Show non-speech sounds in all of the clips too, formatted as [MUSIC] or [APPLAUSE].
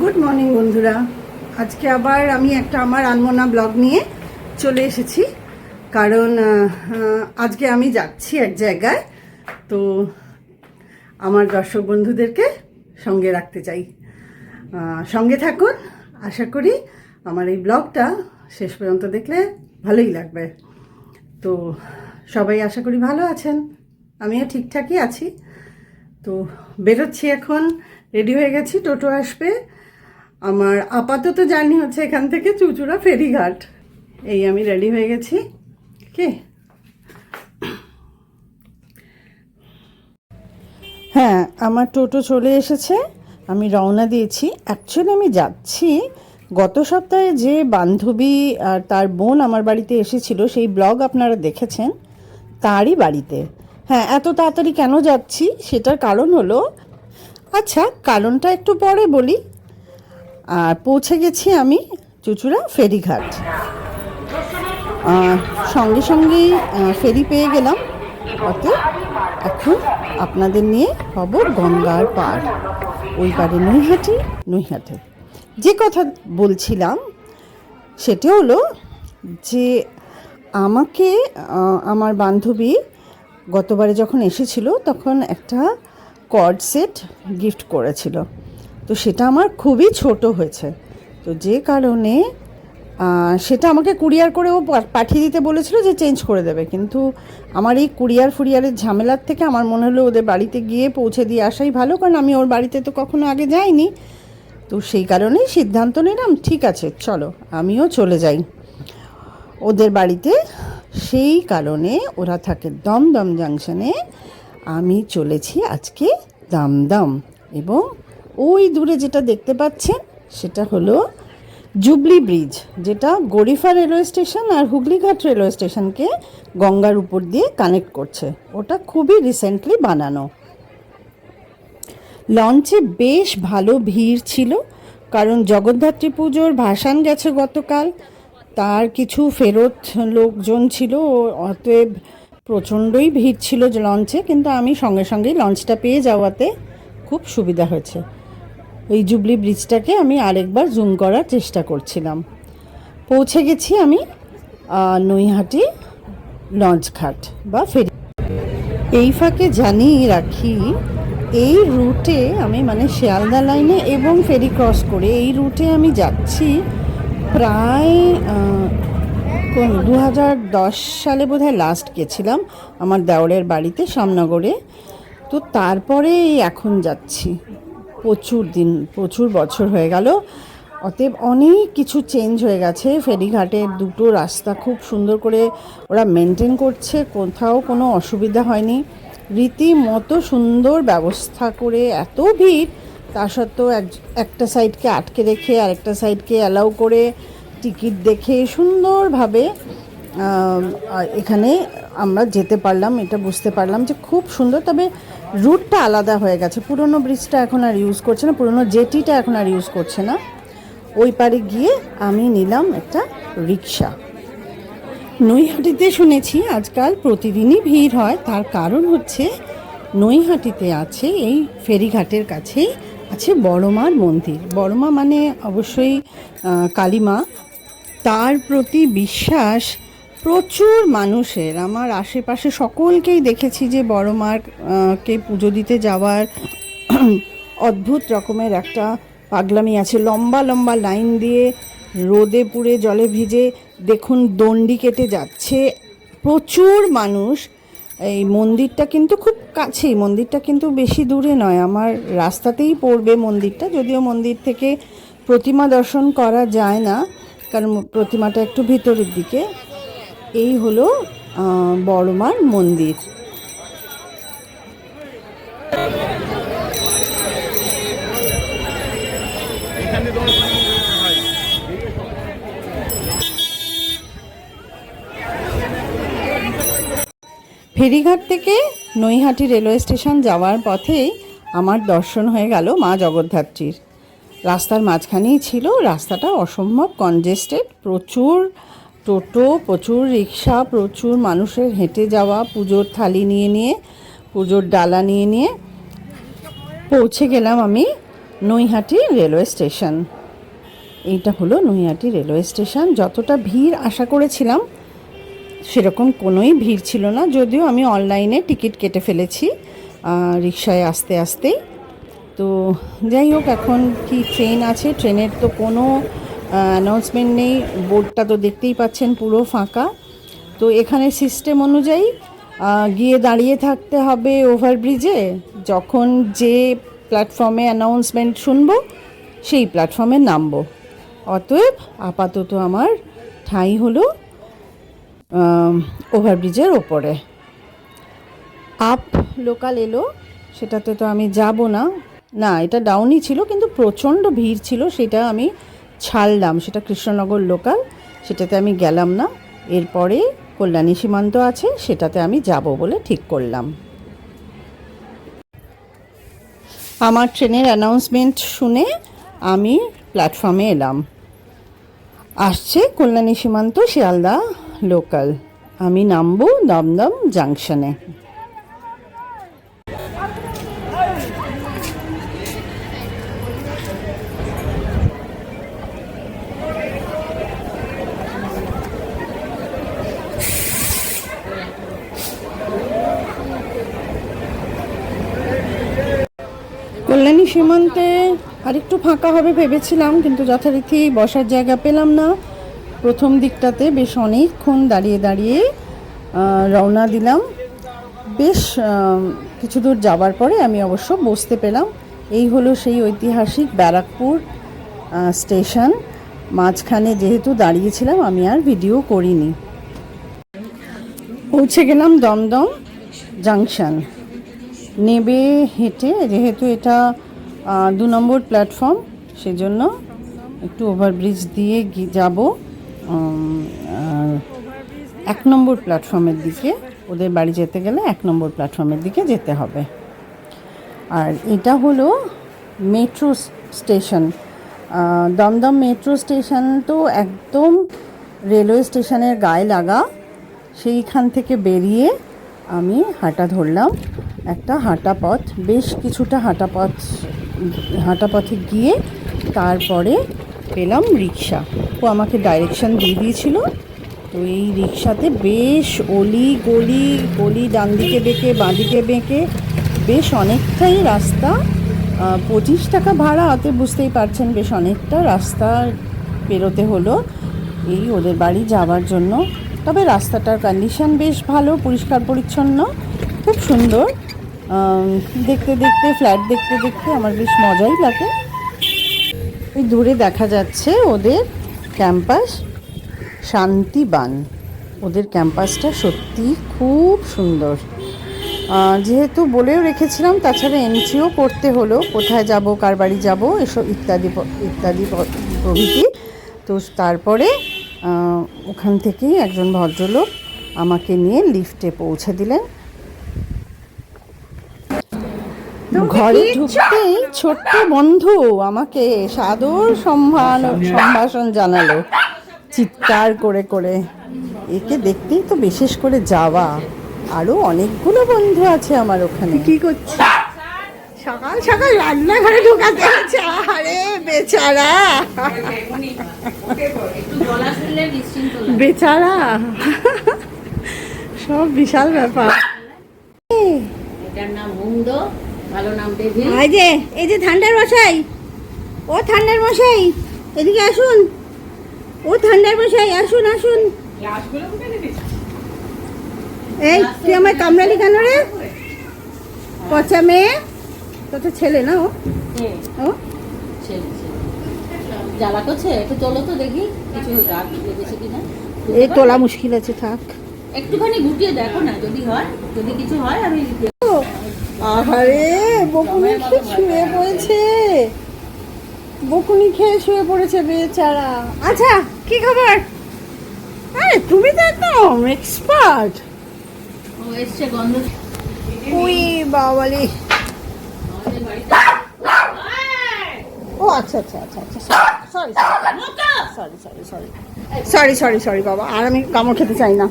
Good morning বন্ধুরা। আজকে আবার আমি একটা আমার আনমোনা ব্লগ নিয়ে চলে এসেছি। কারণ আজকে আমি যাচ্ছি এক জায়গায়। তো আমার দর্শক বন্ধুদেরকে সঙ্গে রাখতে চাই। সঙ্গে থাকুন। আশা করি আমার এই ব্লগটা শেষ পর্যন্ত দেখলে ভালোই লাগবে। তো সবাই আশা করি ভালো আছেন। আমিও ঠিকঠাকই আছি। তো বেরোচ্ছি এখন। রেডি হয়ে গেছি। টোটো আসবে। আমার আপাতত জার্নি হচ্ছে এখান থেকে চুচুড়া ফেরিঘাট। এই আমি রেডি হয়ে গেছি। কে হ্যাঁ আমার টোটো চলে এসেছে। আমি রওনা দিয়েছি। অ্যাকচুয়ালি আমি যাচ্ছি গত সপ্তাহে যে বান্ধবী আর তার বোন আমার বাড়িতে এসেছিল, সেই ব্লগ আপনারা দেখেছেন। তারই বাড়িতে। হ্যাঁ এত তাড়াতাড়ি কেন যাচ্ছি? সেটার কারণ হলো আচ্ছা কারণটা একটু পরে বলি। আর পৌঁছে গেছি আমি চুচুড়া ফেরিঘাট। সঙ্গে সঙ্গেই ফেরি পেয়ে গেলাম। অতএব এখন আপনাদের নিয়ে হব গঙ্গার পার। ওই পারে নৈহাটি, নৈহাটে। যে কথা বলছিলাম, সেটা হলো যে আমাকে আমার বান্ধবী গতবারে যখন এসেছিল, তখন একটা কর্ড সেট গিফট করেছিল। তো সেটা আমার খুবই ছোট হয়েছে। তো যে কারণে সেটা আমাকে কুরিয়ার করেও পাঠিয়ে দিতে বলেছিল যে চেঞ্জ করে দেবে। কিন্তু আমার এই কুরিয়ার ফুরিয়ারের ঝামেলার থেকে আমার মনে হলো ওদের বাড়িতে গিয়ে পৌঁছে দিয়ে আসাই ভালো, কারণ আমি ওর বাড়িতে তো কখনো আগে যাইনি। তো সেই কারণেই সিদ্ধান্ত নিলাম, ঠিক আছে, চলো, আমিও চলে যাই। ওদের বাড়িতে সেই কারণে ওরা থাকে দমদম জাংশনে, আমি চলেছি আজকে দমদম এবং ওই দূরে যেটা দেখতে পাচ্ছেন, সেটা হলো জুবলি ব্রিজ, যেটা গরিফা রেলওয়ে স্টেশন আর হুগলিঘাট রেলওয়ে স্টেশনকে গঙ্গার উপর দিয়ে কানেক্ট করছে। ওটা খুবই রিসেন্টলি বানানো। লঞ্চে বেশ ভালো ভিড় ছিল, কারণ জগদ্ধাত্রী পুজোর ভাসান গেছে গতকাল। তার কিছু ফেরত লোকজন ছিল অতএব প্রচণ্ডই ভিড় ছিল লঞ্চে, কিন্তু আমি সঙ্গে সঙ্গেই লঞ্চটা পেয়ে যাওয়াতে খুব সুবিধা হয়েছে। এই জুবলি ব্রিজটাকে আমি আরেকবার জুম করার চেষ্টা করছিলাম। পৌঁছে গেছি আমি নৈহাটি লঞ্চ ঘাট বা ফেরি। এই ফাঁকে জানিয়ে রাখি, এই রুটে আমি মানে শিয়ালদা লাইনে এবং ফেরি ক্রস করে এই রুটে আমি যাচ্ছি প্রায় দু হাজার দশ সালে বোধহয় লাস্ট গেছিলাম আমার দেওরের বাড়িতে, শ্যামনগরে। তো তারপরে এখন যাচ্ছি। প্রচুর দিন, প্রচুর বছর হয়ে গেল। অতএব অনেক কিছু চেঞ্জ হয়ে গেছে। ফেরিঘাটের দুটো রাস্তা খুব সুন্দর করে ওরা মেনটেন করছে। কোথাও কোনো অসুবিধা হয়নি। রীতিমতো সুন্দর ব্যবস্থা করে এত ভিড়, তা সত্ত্বেও এক, একটা সাইডকে আটকে রেখে আরেকটা সাইডকে অ্যালাউ করে টিকিট দেখে সুন্দরভাবে এখানে আমরা যেতে পারলাম, এটা বুঝতে পারলাম যে খুব সুন্দর, তবে রুটটা আলাদা হয়ে গেছে। পুরনো ব্রিজটা এখন আর ইউজ করছে না, পুরনো জেটিটা এখন আর ইউজ করছে না। ওই পারে গিয়ে আমি নিলাম একটা রিক্সা নৈহাটিতে শুনেছি আজকাল প্রতিদিনই ভিড় হয়, তার কারণ হচ্ছে নৈহাটিতে আছে, এই ফেরিঘাটের কাছেই আছে বড়মার মন্দির। বড়মা মানে অবশ্যই কালীমা। তার প্রতি বিশ্বাস প্রচুর মানুষের, আমার আশেপাশে সকলকেই দেখেছি যে বড় মার কে পুজো দিতে যাওয়ার [CLEARS THROAT] অদ্ভুত রকমের একটা পাগলামি আছে। লম্বা লম্বা লাইন দিয়ে রোদে পুড়ে জলে ভিজে দেখুন দণ্ডি কেটে যাচ্ছে। প্রচুর মানুষ। এই মন্দিরটা কিন্তু খুব কাছেই, মন্দিরটা কিন্তু বেশি দূরে নয়। আমার রাস্তাতেই পড়বে মন্দিরটা, যদিও মন্দির থেকে প্রতিমা দর্শন করা যায় না, কারণ প্রতিমাটা একটু ভিতরের দিকে। এই হলো বড়মার মন্দির। ফেরিঘাট থেকে নৈহাটি রেলওয়ে স্টেশন যাওয়ার পথেই আমার দর্শন হয়ে গেল মা জগদ্ধাত্রীর। রাস্তার মাঝখানেই ছিল রাস্তাটা অসম্ভব কনজেস্টেড প্রচুর টোটো, প্রচুর রিক্সা, প্রচুর মানুষের হেঁটে যাওয়া, পুজোর থালি নিয়ে নিয়ে, পুজোর ডালা নিয়ে নিয়ে পৌঁছে গেলাম আমি নৈহাটি রেলওয়ে স্টেশন। এইটা হলো নৈহাটি রেলওয়ে স্টেশন। যতটা ভিড় আশা করেছিলাম, সেরকম কোনোই ভিড় ছিল না। যদিও আমি অনলাইনে টিকিট কেটে ফেলেছি রিক্সায় আসতে আসতেই। তো যাই হোক, এখন কি ট্রেন আছে? ট্রেনের তো কোনো অ্যানাউন্সমেন্ট নেই বোর্ডটা তো দেখতেই পাচ্ছেন পুরো ফাঁকা। তো এখানে সিস্টেম অনুযায়ী গিয়ে দাঁড়িয়ে থাকতে হবে ওভারব্রিজে যখন যে প্ল্যাটফর্মে অ্যানাউন্সমেন্ট শুনব, সেই প্ল্যাটফর্মে নামবো। অতএব আপাতত আমার ঠাঁই হলো ওভারব্রিজের ওপরে। আপ লোকাল এলো, সেটাতে তো আমি যাব না। না, এটা ডাউনই ছিল, কিন্তু প্রচণ্ড ভিড় ছিল, সেটা আমি ছাড়লাম, সেটা কৃষ্ণনগর লোকাল সেটাতে আমি গেলাম না। এরপরে কল্যাণী সীমান্ত আছে, সেটাতে আমি যাব বলে ঠিক করলাম। আমার ট্রেনের অ্যানাউন্সমেন্ট শুনে আমি প্ল্যাটফর্মে এলাম। আসছে কল্যাণী সীমান্ত শিয়ালদা লোকাল আমি নামবো দমদম জাংশনে কল্যাণী সীমান্তে আরেকটু ফাঁকা হবে ভেবেছিলাম, কিন্তু যথারীতি বসার জায়গা পেলাম না। প্রথম দিকটাতে বেশ অনেকক্ষণ দাঁড়িয়ে দাঁড়িয়ে রওনা দিলাম। বেশ কিছু দূর যাবার পরে আমি অবশ্য বসতে পেলাম। এই হলো সেই ঐতিহাসিক ব্যারাকপুর স্টেশন। মাঝখানে যেহেতু দাঁড়িয়েছিলাম, আমি আর ভিডিও করিনি। পৌঁছে গেলাম দমদম জাংশন। নেবে হেঁটে, যেহেতু এটা দু নম্বর প্ল্যাটফর্ম সেজন্য একটু ওভারব্রিজ দিয়ে যাব। এক নম্বর প্ল্যাটফর্মের দিকে, ওদের বাড়ি যেতে গেলে এক নম্বর প্ল্যাটফর্মের দিকে যেতে হবে। আর এটা হলো metro station Dumdum metro station তো একদম রেলওয়ে স্টেশনের গায়ে লাগা। সেইখান থেকে বেরিয়ে আমি হাঁটা ধরলাম। একটা হাঁটা পথ, বেশ কিছুটা হাঁটা পথ হাঁটা পথে গিয়ে তারপরে পেলাম রিক্সা ও আমাকে ডাইরেকশান দিয়ে দিয়েছিল। তো এই রিক্সাতে বেশ অলি গলি গলি ডান দিকে বেঁকে বাঁ দিকে বেঁকে বেশ অনেকটাই রাস্তা পঁচিশ টাকা ভাড়া অতে বুঝতেই পারছেন বেশ অনেকটা রাস্তা পেরোতে হলো এই ওদের বাড়ি যাওয়ার জন্য। তবে রাস্তাটার কন্ডিশন বেশ ভালো পরিষ্কার পরিচ্ছন্ন খুব সুন্দর। দেখতে দেখতে ফ্ল্যাট দেখতে দেখতে আমার বেশ মজাই লাগে। ওই দূরে দেখা যাচ্ছে ওদের ক্যাম্পাস শান্তিবান। ওদের ক্যাম্পাসটা সত্যি খুব সুন্দর। যেহেতু বলেও রেখেছিলাম, তাছাড়া এনজিও করতে হলো, কোথায় যাব, কার বাড়ি যাব, এসব ইত্যাদি ইত্যাদি প্রভৃতি। তো তারপরে ওখান থেকেই একজন ভদ্রলোক আমাকে নিয়ে লিফটে পৌঁছে দিলেন। ঘরে ঢুকতেই ছোট্ট বন্ধু আমাকে সাদর সম্মান সম্ভাষণ জানালো। চিৎকার করে করে। একে দেখতেই তো বিশেষ করে যাওয়া। আরও অনেকগুলো বন্ধু আছে আমার ওখানে। কি করছে? সকাল সকাল রান্নাঘরে ঢোকাতে হচ্ছে। আরে বেচারা। বেচারা। সব বিশাল ব্যাপার। এটার নাম মুন্দ ভালো নাম ডেভিল এই যে এই যে ঠান্ডার মশাই ও ঠান্ডার মশাই এদিকে আসুন। ও ঠান্ডার মশাই আসুন আসুন। এই তুই আমার কামড়ালি কেন রে? পচা মেয়ে। তো তো ছেলে না ও। ও। জ্বালা করছে? একটু তোলো তো দেখি। কিছু দাগ লেগেছে কিনা? এই তোলা মুশকিল আছে থাক। একটুখানি গুটিয়ে দেখো না যদি হয় যদি কিছু হয় আমি আহারে বকুনি খেয়ে শুয়ে পড়েছে। বকুনি খেয়ে শুয়ে পড়েছে বেচারা। আচ্ছা কি খবর? আরে তুমি তো একদম এক্সপার্ট ও এসছে গন্ধ। উই বাবালি ও আচ্ছা আচ্ছা আচ্ছা আচ্ছা sorry sorry sorry sorry sorry sorry sorry বাবা আর আমি কামড় খেতে চাই না।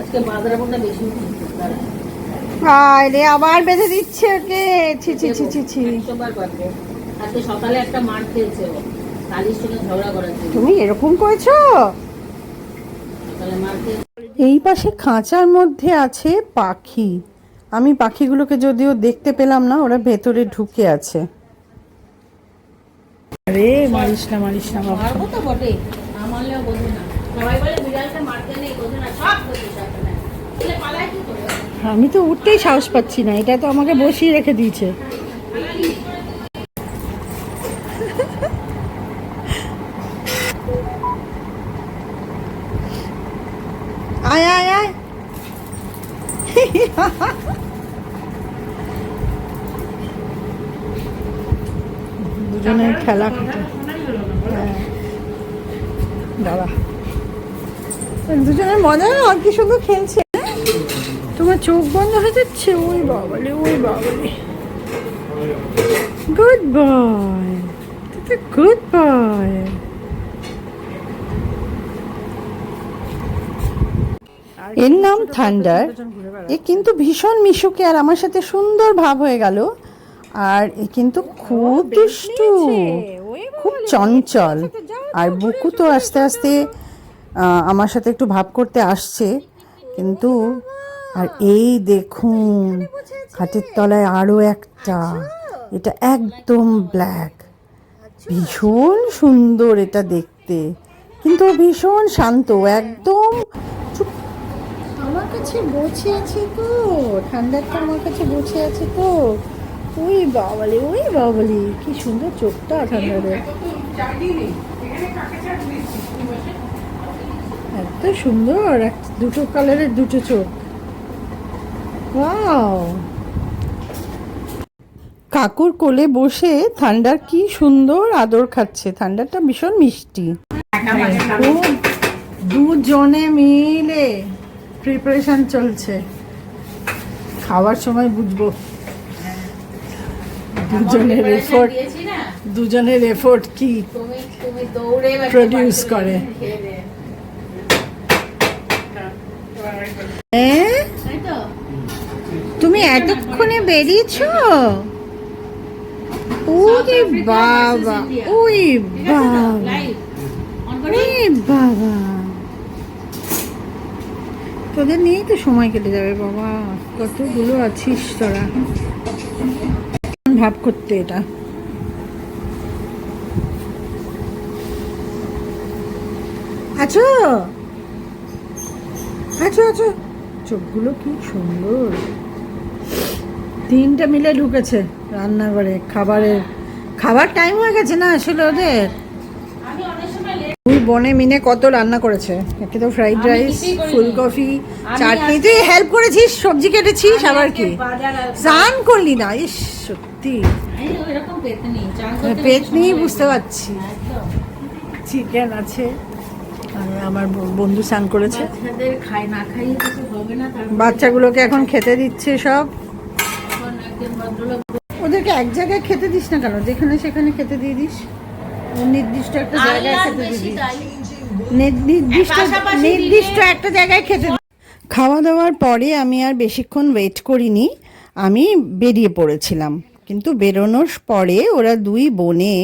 আজকে বাজারাবোটা বেশি রে আবার বেঁধে দিচ্ছে ওকে। ছি ছি ছি ছি ছি। আজকে সকালে একটা মার খেয়েছে ও। কালির সঙ্গে ঝগড়া করার জন্য। তুমি এরকম করেছ? সকালে মার খেয়ে এই পাশে খাঁচার মধ্যে আছে পাখি। আমি পাখিগুলোকে যদিও দেখতে পেলাম না ওরা ভেতরে ঢুকে আছে। আরে মারিস না মারিস না বাবা। মারবো তো বটে। আমারলেও বোঝে না। সবাই বলে বিড়ালকে মারতে নেই বোঝে না সব বোঝে সাথে না তাহলে পালায় কি করে আমি তো উঠতেই সাহস পাচ্ছি না, এটা তো আমাকে বসিয়ে রেখে দিয়েছে। আয় আয় আয়। দুজনের খেলা হ্যাঁ। দাদা দুজনের মজা, আর কি শুধু খেলছে। তোমার চোখ বন্ধ হয়ে যাচ্ছে? ওই বাবালে ওই বাবালে গুড বয় গুড বয় এর নাম থান্ডার এ কিন্তু ভীষণ মিশুকে আর আমার সাথে সুন্দর ভাব হয়ে গেল। আর এ কিন্তু খুব দুষ্টু খুব চঞ্চল। আর বুকু তো আস্তে আস্তে আমার সাথে একটু ভাব করতে আসছে। কিন্তু আর এই দেখুন, খাটের তলায় আরও একটা। এটা একদম ব্ল্যাক। ভীষণ সুন্দর এটা দেখতে। কিন্তু ভীষণ শান্ত, একদম চুপ। আমার কাছে বসে আছে তো ঠান্ডাটা আমার কাছে বসে আছে তো। ওই বাবালে ওই বাবালে, কি সুন্দর চোখটা ঠান্ডারে এত সুন্দর, এক দুটো কালারের দুটো চোখ। কাকুর কোলে বসে ঠান্ডার কি সুন্দর আদর খাচ্ছে। ঠান্ডাটা ভীষণ মিষ্টি। দুজনে মিলে প্রিপারেশন চলছে। খাওয়ার সময় বুঝব। দুজনের এফোর্ট দুজনের এফোর্ট কি? বাড়ি করে। হ্যাঁ? তুমি এতক্ষণে বেরিয়েছো? ওরে বাবা ওই বাবা। ওরে তোদের নিয়েই তো সময় কেটে যাবে বাবা। কতগুলো আছিস তোরা। ভাব করতে এটা? আছো? আছো আছো। চোখগুলো কি সুন্দর। তিনটা মিলে ঢুকেছে রান্নাঘরে খাবারের। খাবার টাইম হয়ে গেছে না আসলে ওদের? তুই বনে মিনে কত রান্না করেছে। একে তো ফ্রাইড রাইস। ফুলকপি চাটনি। তুই হেল্প করেছিস? সবজি কেটেছিস? আবার কি? স্নান করলি না? ইস সত্যি। এই ওইরকম পেতে নেই চান করতে পেট বেশি বুঝতে পারছি। চিকেন আছে। আমার বন্ধু স্নান করেছে। বাচ্চাগুলোকে এখন খেতে দিচ্ছে সব। ওদেরকে এক জায়গায় খেতে দিস না কেন? যেখানে সেখানে খেতে দিয়ে দিস। নির্দিষ্ট একটা জায়গায় খেতে দিয়ে দিস। নির্দিষ্ট নির্দিষ্ট একটা জায়গায় খেতে খাওয়া দাওয়ার পরে আমি আর বেশিক্ষণ ওয়েট করিনি। আমি বেরিয়ে পড়েছিলাম। কিন্তু বেরোনোর পরে ওরা দুই বোনে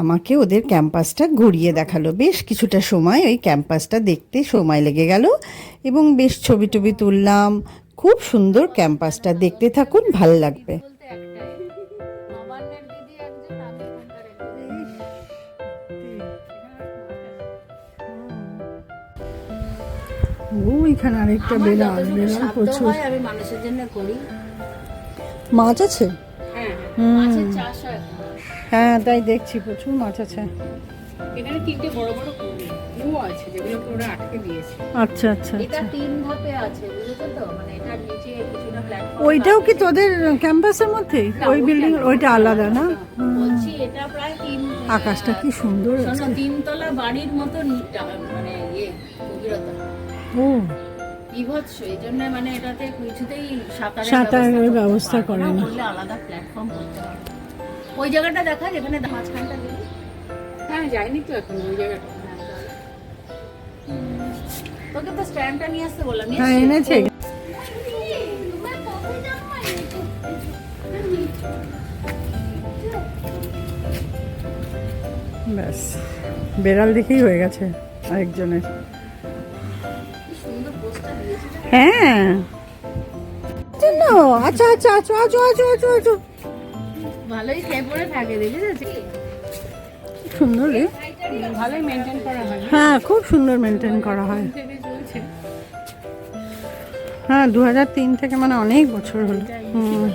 আমাকে ওদের ক্যাম্পাসটা ঘুরিয়ে দেখাল। বেশ কিছুটা সময় ওই ক্যাম্পাসটা দেখতে সময় লেগে গেল এবং বেশ ছবি টবি তুললাম। খুব সুন্দর ক্যাম্পাসটা। দেখতে থাকুন ভালো লাগবে। একজন। ওইখানে আরেকটা বেড়াল বেড়াল প্রচুর। আমি মানুষের জন্য করি। মাছ আছে? হ্যাঁ হুম। মাছের চাষ হয়। হ্যাঁ তাই দেখছি প্রচুর মাছ আছে। এখানে তিনটে বড় বড় কুয়ো আছে যেগুলো ওরা আটকে দিয়েছে। আচ্ছা আচ্ছা এটা আচ্ছা। তিন ধাপে আছে বুঝেছ তো? মানে ওইটাও কি তোদের ক্যাম্পাসের মধ্যে? ওই বিল্ডিং ওইটা আলাদা না? বলছি এটা প্রায় তিন আকাশটা কি সুন্দর আছে তিনতলা বাড়ির মতো মানে ইয়ে গভীরতা। ও। বিভৎস এই জন্য মানে এটাতে কিছুতেই সাঁতারের সাঁতারের ব্যবস্থা করে না। আলাদা প্ল্যাটফর্ম করতে হবে ওই জায়গাটা দেখা যেখানে মাঝখানটা গেলি? হ্যাঁ যাইনি তো এখন ওই জায়গাটা। তোকে তো স্ট্যান্ডটা নিয়ে আসতে বললাম হ্যাঁ এনেছে। ব্যাস বেড়াল দেখেই হয়ে গেছে আরেকজনের। হ্যাঁ। জন্য আচ্ছা আচ্ছা আচ্ছা আচ্ছা আচ্ছা আচ্ছা আচ্ছা ভালোই খেয়ে পড়ে থাকে দেখেছিস? সুন্দর রে। ভালোই মেনটেন করা হয়। হ্যাঁ খুব সুন্দর মেনটেন করা হয়। হ্যাঁ দু হাজার তিন থেকে মানে অনেক বছর হলো। হুম।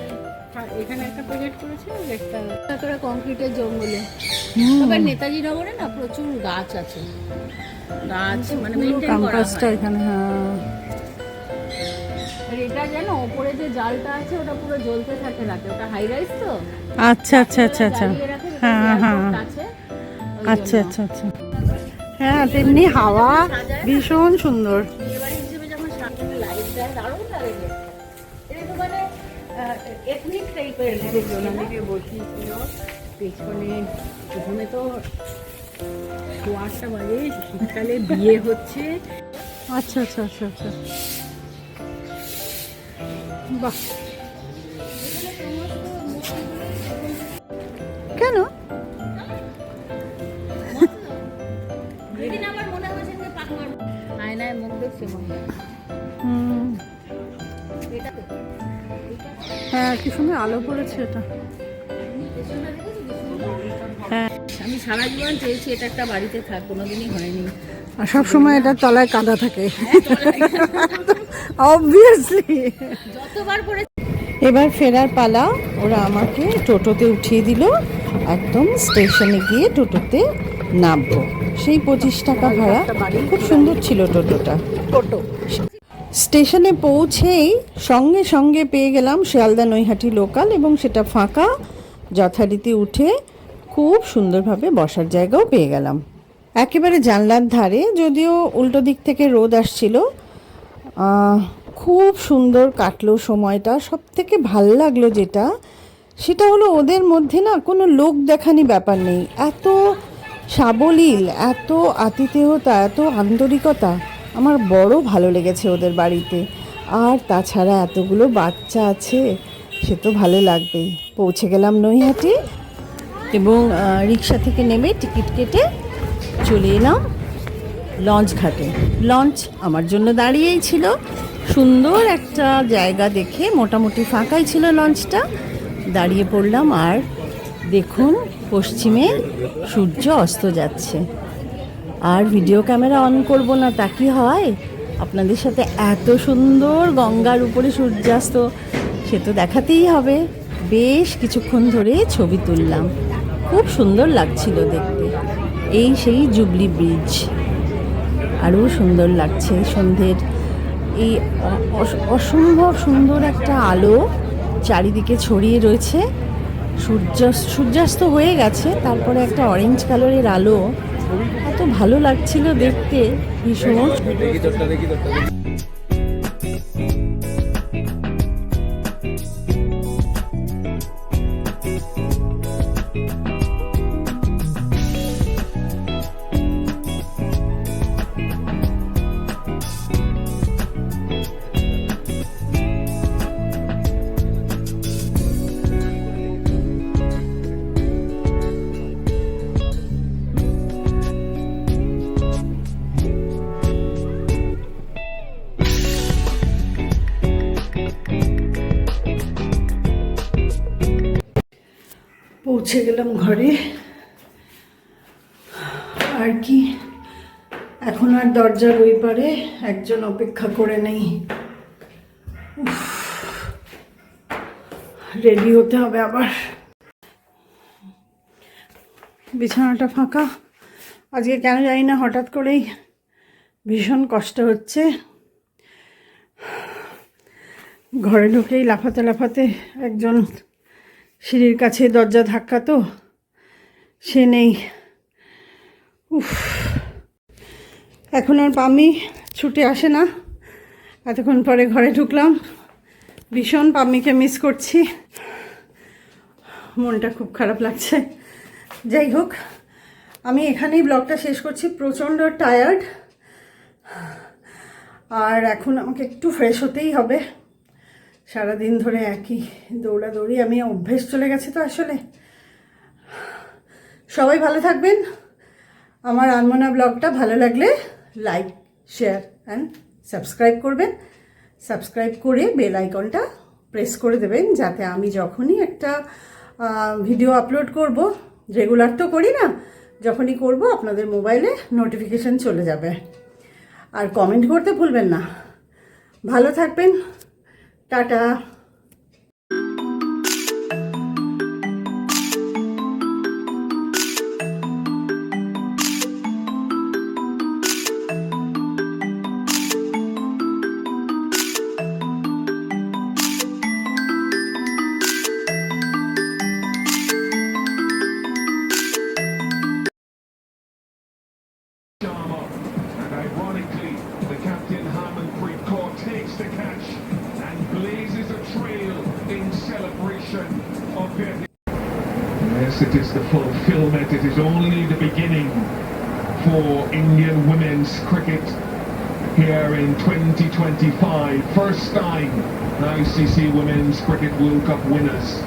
এখানে একটা প্রজেক্ট করেছে একটা করে কংক্রিটের জঙ্গলে। তবে নেতাজি নগরে না প্রচুর গাছ আছে। গাছ মানে মেনটেন করা হয়। এখানে হ্যাঁ। আর এটা জানো ওপরে যে জালটা আছে ওটা পুরো জ্বলতে থাকে রাতে। ওটা হাই রাইস তো? আচ্ছা আচ্ছা আচ্ছা আচ্ছা। হ্যাঁ হ্যাঁ। আচ্ছা আচ্ছা আচ্ছা। হ্যাঁ তেমনি হাওয়া ভীষণ সুন্দর। বসিয়েছিল পেছনে ওখানে তো কুয়াশা বাজে শীতকালে বিয়ে হচ্ছে। আচ্ছা আচ্ছা আচ্ছা আচ্ছা। বাহ। কেন? আয়নায় মুখ দেখছে মনে হয়। এটা হ্যাঁ কি সুন্দর আলো পড়েছে এটা? হ্যাঁ। আমি সারা জীবন চেয়েছি এটা একটা বাড়িতে থাক কোনোদিনই হয়নি। আর সব সময় এটার তলায় কাদা থাকে। অবভিয়াসলি যতবার করে এবার ফেরার পালা ওরা আমাকে টোটোতে উঠিয়ে দিল একদম স্টেশনে গিয়ে টোটোতে নামবো সেই পঁচিশ টাকা ভাড়া খুব সুন্দর ছিল টোটোটা। টোটো। স্টেশনে পৌঁছেই সঙ্গে সঙ্গে পেয়ে গেলাম শিয়ালদা নৈহাটি লোকাল এবং সেটা ফাঁকা। যথারীতি উঠে খুব সুন্দরভাবে বসার জায়গাও পেয়ে গেলাম। একেবারে জানলার ধারে, যদিও উল্টো দিক থেকে রোদ আসছিল। খুব সুন্দর কাটলো সময়টা। সব থেকে ভালো লাগল যেটা, সেটা হলো ওদের মধ্যে না কোনো লোক দেখানি ব্যাপার নেই। এত সাবলীল, এত আতিথেয়তা, এত আন্তরিকতা। আমার বড় ভালো লেগেছে ওদের বাড়িতে। আর তাছাড়া এতগুলো বাচ্চা আছে, সে তো ভালো লাগবেই। পৌঁছে গেলাম নৈহাটি এবং রিক্সা থেকে নেমে টিকিট কেটে চলে এলাম লঞ্চ ঘাটে। লঞ্চ আমার জন্য দাঁড়িয়েই ছিল। সুন্দর একটা জায়গা দেখে মোটামুটি ফাঁকাই ছিল লঞ্চটা। দাঁড়িয়ে পড়লাম আর দেখুন, পশ্চিমে সূর্য অস্ত যাচ্ছে। আর ভিডিও ক্যামেরা অন করব না, তা কি হয়? আপনাদের সাথে এত সুন্দর গঙ্গার উপরে সূর্যাস্ত, সে তো দেখাতেই হবে। বেশ কিছুক্ষণ ধরে ছবি তুললাম। খুব সুন্দর লাগছিল দেখতে। এই সেই জুবলি ব্রিজ আরও সুন্দর লাগছে সন্ধ্যের। এই অস- অসম্ভব সুন্দর একটা আলো চারিদিকে ছড়িয়ে রয়েছে। সূর্য সূর্যাস্ত হয়ে গেছে, তারপরে একটা অরেঞ্জ কালারের আলো এত ভালো লাগছিল দেখতে। ভীষণ পৌঁছে গেলাম ঘরে। আর কি? এখন আর দরজার ওই পারে, একজন অপেক্ষা করে নেই। রেডি হতে হবে আবার। বিছানাটা ফাঁকা। আজকে কেন জানি না, হঠাৎ করেই ভীষণ কষ্ট হচ্ছে। ঘরে ঢুকেই লাফাতে লাফাতে একজন সিঁড়ির কাছে দরজা ধাক্কা তো, সে নেই। উফ, এখন আর পামি ছুটে আসে না। এতক্ষণ পরে ঘরে ঢুকলাম। ভীষণ পাম্মিকে মিস করছি। মনটা খুব খারাপ লাগছে। যাই হোক, আমি এখানেই ব্লগটা শেষ করছি। প্রচণ্ড টায়ার্ড আর এখন আমাকে একটু ফ্রেশ হতেই হবে। সারাদিন ধরে একই দৌড়াদৌড়ি আমি অভ্যেস চলে গেছে তো আসলে। সবাই ভালো থাকবেন। আমার আনমনা ব্লগটা ভালো লাগলে লাইক শেয়ার অ্যান্ড সাবস্ক্রাইব করবেন। সাবস্ক্রাইব করে বেল আইকনটা প্রেস করে দেবেন যাতে আমি যখনই একটা ভিডিও আপলোড করব রেগুলার তো করি না, যখনই করব আপনাদের মোবাইলে নোটিফিকেশন চলে যাবে। আর কমেন্ট করতে ভুলবেন না। ভালো থাকবেন tata. The fulfillment. It is only the beginning for Indian women's cricket here in 2025. First time ICC Women's Cricket World Cup winners